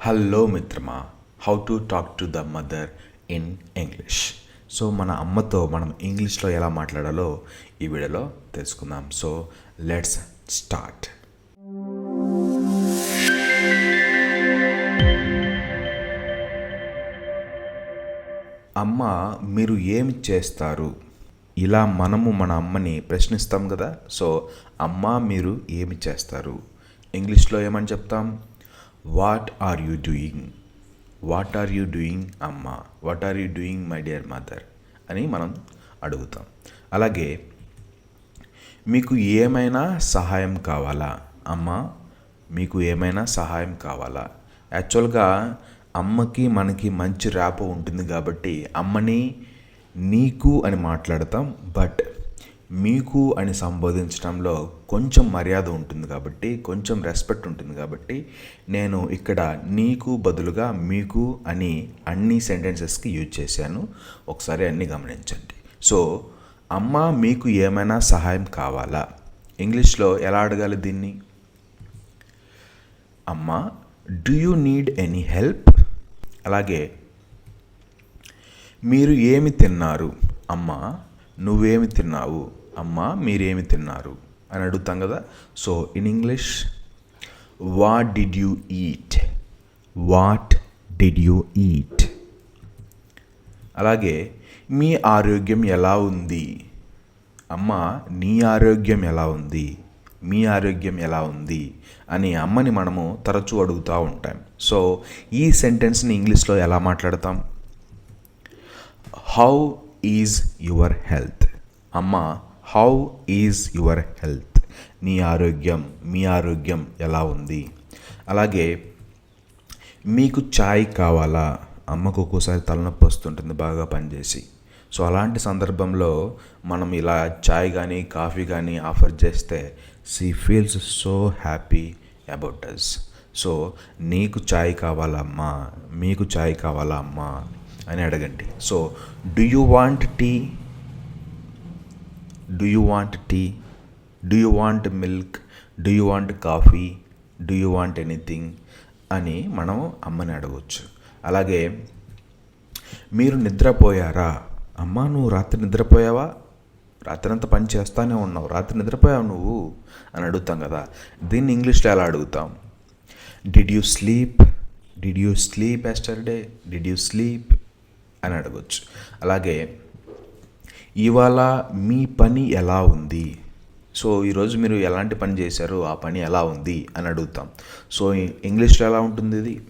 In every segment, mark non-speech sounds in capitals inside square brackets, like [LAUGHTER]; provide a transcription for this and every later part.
Hello మిత్రమా. How to talk to the mother in English so మన అమ్మతో మనం ఇంగ్లీష్లో ఎలా మాట్లాడాలో ఈ వీడియోలో తెలుసుకుందాం. సో లెట్స్ స్టార్ట్ అమ్మ మీరు ఏమి చేస్తారు? ఇలా మనము మన అమ్మని ప్రశ్నిస్తాం కదా. సో అమ్మ మీరు ఏమి చేస్తారు? ఇంగ్లీష్లో ఏమని చెప్తాం? What are you doing what are you doing అమ్మ? What are you doing my dear mother అని మనం అడుగుతాం. అలాగే మీకు ఏమైనా సహాయం కావాలా? అమ్మ మీకు ఏమైనా సహాయం కావాలా? యాక్చువల్గా అమ్మకి మనకి మంచి ర్యాప్ ఉంటుంది కాబట్టి అమ్మని నీకు అని మాట్లాడతాం బట్ మీకు అని సంబోధించడంలో కొంచెం మర్యాద ఉంటుంది కాబట్టి కొంచెం రెస్పెక్ట్ ఉంటుంది కాబట్టి నేను ఇక్కడ నీకు బదులుగా మీకు అని అన్ని సెంటెన్సెస్కి యూజ్ చేశాను. ఒకసారి అన్ని గమనించండి. సో అమ్మ మీకు ఏమైనా సహాయం కావాలా? ఇంగ్లీష్లో ఎలా అడగాలి దీన్ని? అమ్మ do you need any help అలాగే మీరు ఏమి తిన్నారు? అమ్మ నువ్వేమి తిన్నావు? అమ్మ మీరేమి తిన్నారు? అని అడుగుతాం కదా. So in English what did you eat what did you eat అలాగే మీ ఆరోగ్యం ఎలా ఉంది? అమ్మ నీ ఆరోగ్యం ఎలా ఉంది? మీ ఆరోగ్యం ఎలా ఉంది? అని అమ్మని మనము తరచూ అడుగుతూ ఉంటాం. సో ఈ సెంటెన్స్ని ఇంగ్లీష్లో ఎలా మాట్లాడతాం? హౌ ఈజ్ యువర్ హెల్త్ అమ్మ హౌ ఈజ్ యువర్ హెల్త్ నీ ఆరోగ్యం మీ ఆరోగ్యం ఎలా ఉంది? అలాగే మీకు చాయ్ కావాలా? అమ్మకు ఒక్కోసారి తలనొప్పి వస్తుంటుంది బాగా పనిచేసి. సో అలాంటి సందర్భంలో మనం ఇలా చాయ్ కానీ కాఫీ కానీ ఆఫర్ చేస్తే she feels so happy about us so నీకు చాయ్ కావాలమ్మా మీకు చాయ్ కావాలా అమ్మా? అని అడగండి. So do you want tea do you want tea do you want milk do you want coffee do you want anything అని మనం అమ్మని అడగవచ్చు అలాగే మీరు నిద్రపోయారా? అమ్మా నువ్వు రాత్రి నిద్రపోయావా? రాత్రి అంతా పని చేస్తానే ఉన్నావు. రాత్రి నిద్రపోయావు నువ్వు? అని అడుగుతాం కదా. దీన్ని ఇంగ్లీష్లో ఎలా అడుగుతాం? Did you sleep did you sleep yesterday did you sleep అని అడగచ్చు. అలాగే ఇవాళ మీ పని ఎలా ఉంది? సో ఈరోజు మీరు ఎలాంటి పని చేశారు? ఆ పని ఎలా ఉంది? అని అడుగుతాం. సో ఇంగ్లీష్లో ఎలా ఉంటుంది ఇది?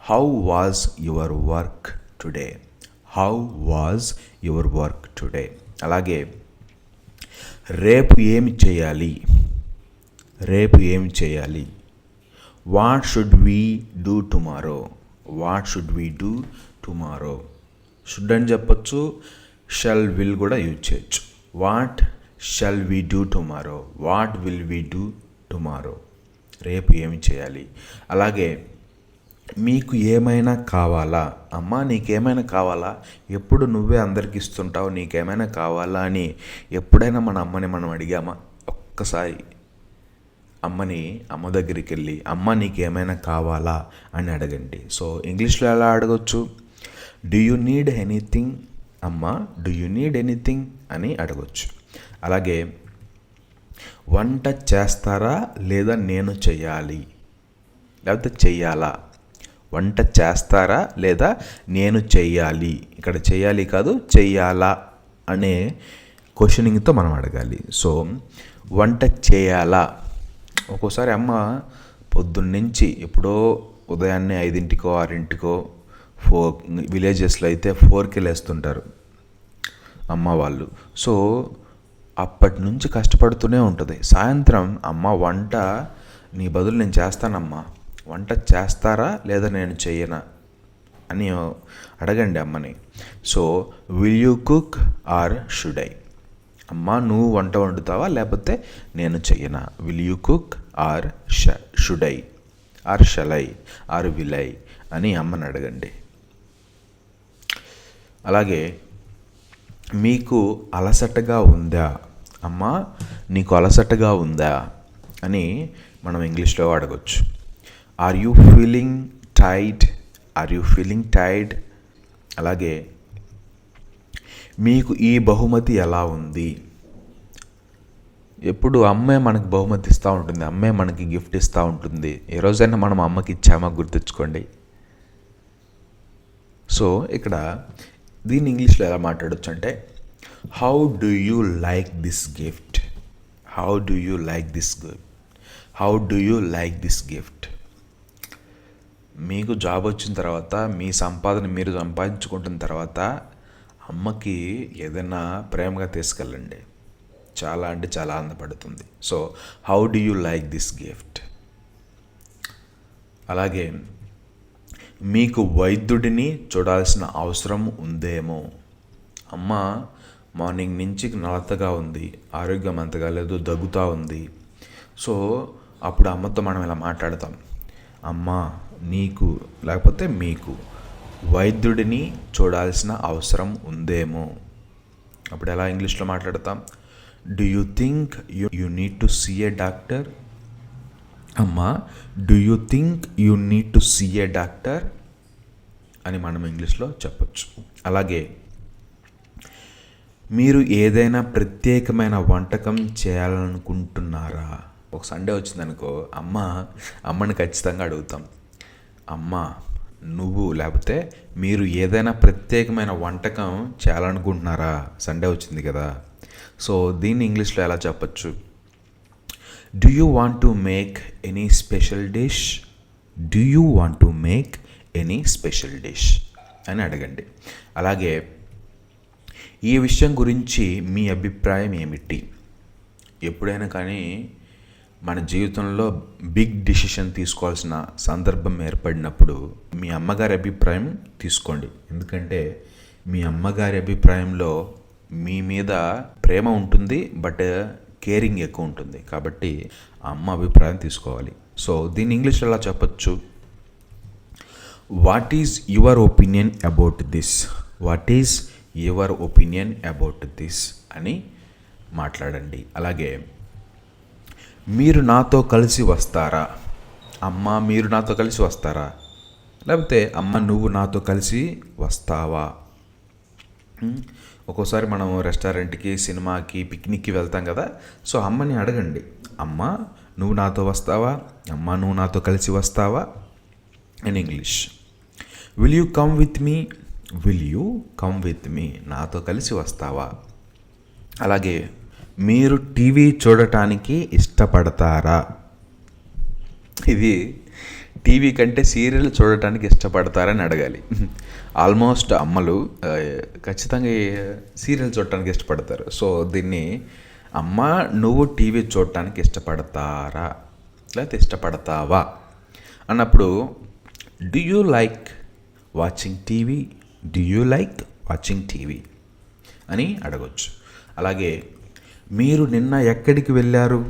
How was your work today how was your work today అలాగే రేపు ఏమి చేయాలి? రేపు ఏమి చేయాలి? What should we do tomorrow what should we do tomorrow should అని చెప్పొచ్చు. షల్ విల్ కూడా యూజ్ చేయొచ్చు. What shall we do tomorrow what will we do tomorrow రేపు ఏమి చేయాలి? అలాగే మీకు ఏమైనా కావాలా? అమ్మా నీకేమైనా కావాలా? ఎప్పుడు నువ్వే అందరికి ఇస్తుంటావు నీకేమైనా కావాలా అని ఎప్పుడైనా మన అమ్మని మనం అడిగామా? ఒక్కసారి అమ్మని అమ్మ దగ్గరికి వెళ్ళి అమ్మ నీకేమైనా కావాలా? అని అడగండి. సో ఇంగ్లీష్లో ఎలా అడగచ్చు? డూ యూ నీడ్ ఎనీథింగ్ అమ్మ డూ యూ నీడ్ ఎనీథింగ్ అని అడగచ్చు. అలాగే వంట చేస్తారా లేదా నేను చెయ్యాలి? లేకపోతే చెయ్యాలా? వంట చేస్తారా లేదా నేను చెయ్యాలి? ఇక్కడ చెయ్యాలి కాదు చెయ్యాలా? అనే క్వశ్చనింగ్తో మనం అడగాలి. సో వంట చేయాలా? ఒక్కోసారి అమ్మ పొద్దున్నుంచి ఎప్పుడో ఉదయాన్నే ఐదింటికో ఆరింటికో ఫోర్ విలేజెస్లో అయితే ఫోర్కి లేస్తుంటారు. అమ్మ వాళ్ళు సో అప్పటి నుంచి కష్టపడుతూనే ఉంటుంది. సాయంత్రం అమ్మ వంట నీ బదులు నేను చేస్తానమ్మా. వంట చేస్తారా లేదా నేను చెయ్యనా? అని అడగండి అమ్మని. So will you cook or should I అమ్మ నువ్వు వంట వండుతావా లేకపోతే నేను చెయ్యనా? విల్ యూ కుక్ ఆర్ ష should I or shall I or will I అని అమ్మని అడగండి. అలాగే మీకు అలసటగా ఉందా? అమ్మా నీకు అలసటగా ఉందా? అని మనం ఇంగ్లీష్లో అడగచ్చు. Are you feeling Tide are you feeling Tide అలాగే మీకు ఈ బహుమతి ఎలా ఉంది? ఎప్పుడు అమ్మే మనకి బహుమతి ఇస్తూ ఉంటుంది అమ్మే మనకి గిఫ్ట్ ఇస్తూ ఉంటుంది. ఏ రోజైనా మనం అమ్మకి ఇచ్చామా గుర్తుంచుకోండి. సో ఇక్కడ దీన్ని ఇంగ్లీష్లో ఎలా మాట్లాడొచ్చు అంటే how do you like this gift how do you like this gift how do you like this gift మీకు జాబ్ వచ్చిన తర్వాత మీ సంపాదన మీరు సంపాదించుకుంటున్న తర్వాత అమ్మకి ఏదైనా ప్రేమగా తీసుకెళ్ళండి. చాలా అంటే చాలా ఆనందపడుతుంది. So how do you like this gift అలాగే మీకు వైద్యుడిని చూడాల్సిన అవసరం ఉందేమో. అమ్మ మార్నింగ్ నుంచి నలతగా ఉంది ఆరోగ్యం అంతగా లేదు దగ్గుతూ ఉంది. సో అప్పుడు అమ్మతో మనం ఇలా మాట్లాడతాం. అమ్మ నీకు లేకపోతే మీకు వైద్యుడిని చూడాల్సిన అవసరం ఉందేమో. అప్పుడు ఎలా ఇంగ్లీష్లో మాట్లాడతాం? Do you think you you need to see a doctor అమ్మా do you think you need to see a doctor అని మనం ఇంగ్లీష్లో చెప్పొచ్చు. అలాగే మీరు ఏదైనా ప్రత్యేకమైన వంటకం చేయాలనుకుంటున్నారా? ఒక సండే వచ్చిందనుకో అమ్మ అమ్మని ఖచ్చితంగా అడుగుతాం. అమ్మ నువ్వు లేకపోతే మీరు ఏదైనా ప్రత్యేకమైన వంటకం చేయాలనుకుంటున్నారా? సండే వచ్చింది కదా. సో దీన్ని ఇంగ్లీష్లో ఎలా చెప్పచ్చు? Do you want to make any special dish do you want to make any special dish అని అడగండి. అలాగే ఈ విషయం గురించి మీ అభిప్రాయం ఏమిటి? ఎప్పుడైనా కానీ మన జీవితంలో బిగ్ డిసిషన్ తీసుకోవాల్సిన సందర్భం ఏర్పడినప్పుడు మీ అమ్మగారి అభిప్రాయం తీసుకోండి. ఎందుకంటే మీ అమ్మగారి అభిప్రాయంలో మీ మీద ప్రేమ ఉంటుంది బట్ కేరింగ్ ఎక్కువ ఉంటుంది. కాబట్టి అమ్మ అభిప్రాయం తీసుకోవాలి. సో దీన్ని ఇంగ్లీష్లో ఎలా చెప్పచ్చు? What is your opinion about this what is your opinion about this అని మాట్లాడండి. అలాగే మీరు నాతో కలిసి వస్తారా? అమ్మ మీరు నాతో కలిసి వస్తారా? లేకపోతే అమ్మ నువ్వు నాతో కలిసి వస్తావా? ఒక్కోసారి మనం రెస్టారెంట్కి సినిమాకి పిక్నిక్కి వెళ్తాం కదా సో అమ్మని అడగండి. అమ్మ నువ్వు నాతో వస్తావా? అమ్మ నువ్వు నాతో కలిసి వస్తావా? In English. Will you come with me will you come with me నాతో కలిసి వస్తావా? అలాగే మీరు టీవీ చూడటానికి ఇష్టపడతారా? ఇది టీవీ కంటే సీరియల్ చూడటానికి ఇష్టపడతారని అడగాలి. ఆల్మోస్ట్ అమ్మలు ఖచ్చితంగా సీరియల్ చూడటానికి ఇష్టపడతారు. సో దీన్ని అమ్మ నువ్వు టీవీ చూడటానికి ఇష్టపడతారా? లేకపోతే ఇష్టపడతావా? అన్నప్పుడు do you like watching TV do you like watching TV అని అడగొచ్చు. అలాగే మీరు నిన్న ఎక్కడికి వెళ్ళారు?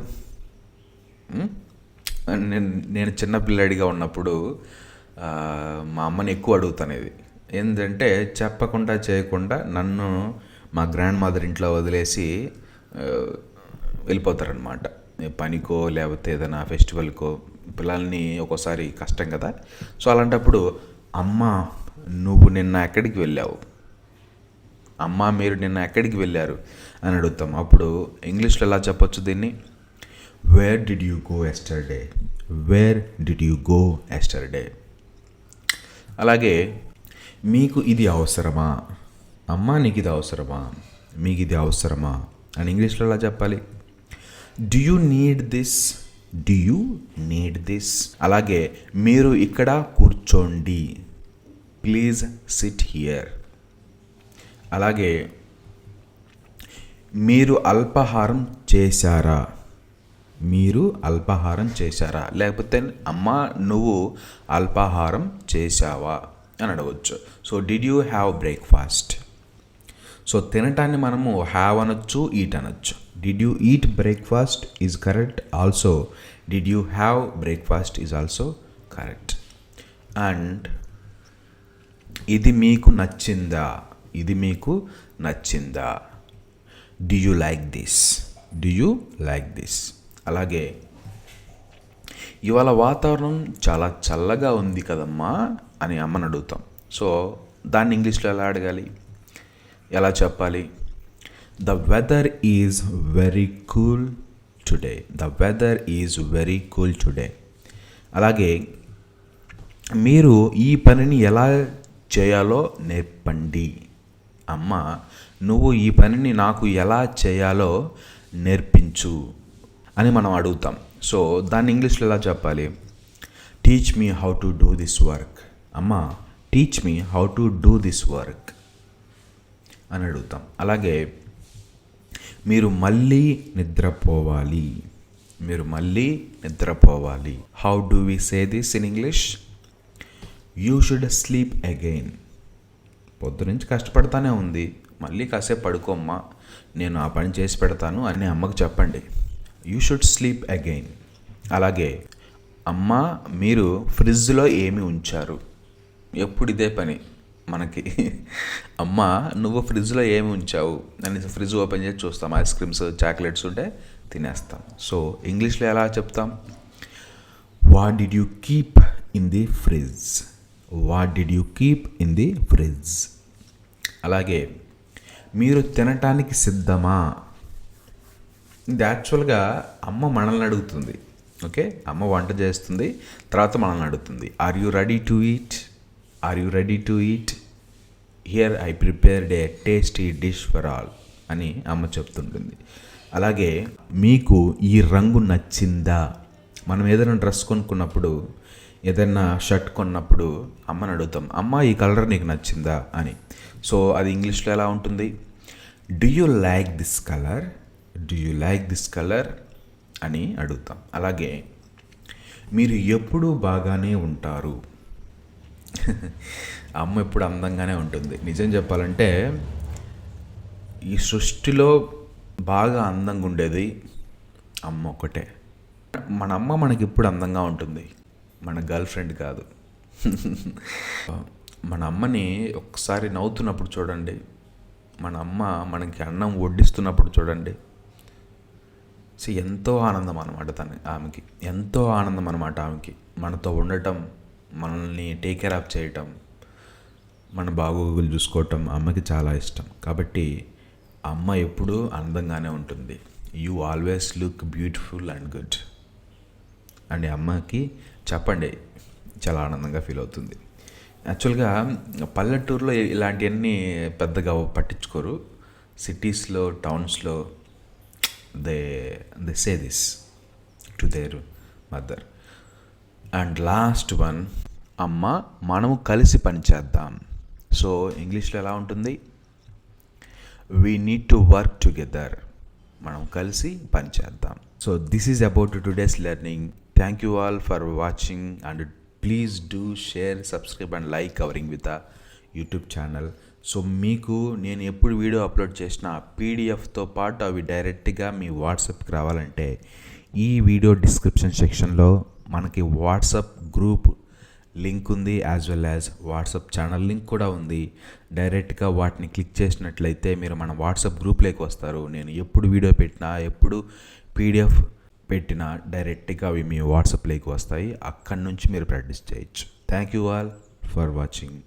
నేను నేను చిన్న పిల్లాడిగా ఉన్నప్పుడు మా అమ్మని ఎక్కువ అడుగుతానేది. ఏంటంటే చెప్పకుండా చేయకుండా నన్ను మా గ్రాండ్ మదర్ ఇంట్లో వదిలేసి వెళ్ళిపోతారనమాట పనికో లేకపోతే ఏదైనా ఫెస్టివల్కో పిల్లల్ని ఒక్కోసారి కష్టం కదా. సో అలాంటప్పుడు అమ్మ నువ్వు నిన్న ఎక్కడికి వెళ్ళావు? అమ్మ మీరు నిన్న ఎక్కడికి వెళ్ళారు? అని అడుగుతాం. అప్పుడు ఇంగ్లీష్లో ఎలా చెప్పొచ్చు దీన్ని? Where did you go yesterday where did you go yesterday అలాగే మీకు ఇది అవసరమా? అమ్మా నీకు ఇది అవసరమా? మీకు ఇది అవసరమా? అని ఇంగ్లీష్లో ఎలా చెప్పాలి? Do you need this do you need this అలాగే మీరు ఇక్కడ కూర్చోండి. ప్లీజ్ సిట్ హియర్ అలాగే మీరు అల్పాహారం చేశారా? మీరు అల్పాహారం చేశారా? లేకపోతే అమ్మ నువ్వు అల్పాహారం చేశావా? అని అడగవచ్చు so did you have breakfast so తినటాన్ని మనము హ్యావ్ అనొచ్చు ఈట్ అనొచ్చు. Did you eat breakfast is correct also did you have breakfast is also correct and ఇది మీకు నచ్చిందా? ఇది మీకు నచ్చిందా? Do you like this do you like this అలాగే ఇవాళ వాతావరణం చాలా చల్లగా ఉంది కదమ్మా అని అమ్మని అడుగుతాం. సో దాన్ని ఇంగ్లీష్లో ఎలా అడగాలి? ఎలా చెప్పాలి? The weather is very cool today the weather is very cool today అలాగే మీరు ఈ పనిని ఎలా చేయాలో నేర్పండి. అమ్మ నువ్వు ఈ పనిని నాకు ఎలా చేయాలో నేర్పించు. అని మనం అడుగుతాం. సో దాన్ని ఇంగ్లీష్లో ఎలా చెప్పాలి? Teach me how to do this work అమ్మ teach me how to do this work అని అడుగుతాం. అలాగే మీరు మళ్ళీ నిద్రపోవాలి. మీరు మళ్ళీ నిద్రపోవాలి. How do we say this in English you should sleep again పొద్దు నుంచి కష్టపడతానే ఉంది. మళ్ళీ కాసేపు పడుకోమ్మా. నేను ఆ పని చేసి పెడతాను అని అమ్మకు చెప్పండి. యూ షుడ్ స్లీప్ అగైన్ అలాగే అమ్మ మీరు ఫ్రిడ్జ్లో ఏమి ఉంచారు? ఎప్పుడు ఇదే పని? మనకి [LAUGHS] అమ్మ నువ్వు ఫ్రిడ్జ్లో ఏమి ఉంచావు? అని ఫ్రిడ్జ్ ఓపెన్ చేసి చూస్తాం. ఐస్ క్రీమ్స్ చాక్లెట్స్ ఉంటే తినేస్తాం. సో ఇంగ్లీష్లో ఎలా చెప్తాం? What did you keep in the fridge what did you keep in the fridge అలాగే మీరు తినటానికి సిద్ధమా? ఇది యాక్చువల్గా అమ్మ మనల్ని అడుగుతుంది. ఓకే? అమ్మ వంట చేస్తుంది తర్వాత మనల్ని అడుగుతుంది. Are you ready to eat are you ready to eat here I prepared a tasty dish for all అని అమ్మ చెప్తుంటుంది. అలాగే మీకు ఈ రంగు నచ్చిందా? మనం ఏదైనా డ్రెస్ కొనుక్కున్నప్పుడు ఏదైనా షర్ట్ కొన్నప్పుడు అమ్మని అడుగుతాం అమ్మ ఈ కలర్ నీకు నచ్చిందా? అని. సో అది ఇంగ్లీష్లో ఎలా ఉంటుంది? Do you like this colour do you like this colour అని అడుగుతాం. అలాగే మీరు ఎప్పుడూ బాగానే ఉంటారు. [LAUGHS] అమ్మ ఎప్పుడు అందంగానే ఉంటుంది. నిజం చెప్పాలంటే ఈ సృష్టిలో బాగా అందంగా ఉండేది అమ్మ ఒకటే మన అమ్మ మనకి ఎప్పుడు అందంగా ఉంటుంది. మన గర్ల్ ఫ్రెండ్ కాదు. [LAUGHS] మన అమ్మని ఒకసారి నవ్వుతున్నప్పుడు చూడండి. మన అమ్మ మనకి అన్నం వడ్డిస్తున్నప్పుడు చూడండి. సో ఎంతో ఆనందం అనమాట తన ఆమెకి. ఎంతో ఆనందం అనమాట ఆమెకి. మనతో ఉండటం మనల్ని టేక్ కేర్ ఆఫ్ చేయటం మన బాగోగులు చూసుకోవటం అమ్మకి చాలా ఇష్టం. కాబట్టి అమ్మ ఎప్పుడూ అందంగానే ఉంటుంది. You always look beautiful and good and అమ్మకి చెప్పండి చాలా ఆనందంగా ఫీల్ అవుతుంది. యాక్చువల్గా పల్లెటూరులో ఇలాంటివన్నీ పెద్దగా పట్టించుకోరు. సిటీస్లో టౌన్స్లో they they say this to their mother and last one అమ్మ మనము కలిసి పనిచేద్దాం సో ఇంగ్లీష్లో ఎలా ఉంటుంది? We need to work together మనం కలిసి పనిచేద్దాం so this is about today's learning thank you all for watching and please do share subscribe and like covering with YouTube channel so మీకు నేను ఎప్పుడు వీడియో అప్లోడ్ చేసిన పీడిఎఫ్తో పాటు అవి డైరెక్ట్గా మీ వాట్సాప్కి రావాలంటే ఈ వీడియో డిస్క్రిప్షన్ సెక్షన్లో మనకి వాట్సాప్ గ్రూప్ లింక్ ఉంది as well as WhatsApp channel link కూడా ఉంది. డైరెక్ట్గా వాటిని క్లిక్ చేసినట్లయితే మీరు మన వాట్సాప్ గ్రూప్లోకి వస్తారు. నేను ఎప్పుడు వీడియో పెట్టినా ఎప్పుడు పీడిఎఫ్ పెట్టినా డైరెక్ట్గా అవి మీ వాట్సాప్లోకి వస్తాయి. అక్కడి నుంచి మీరు ప్రాక్టీస్ చేయొచ్చు. Thank you all for watching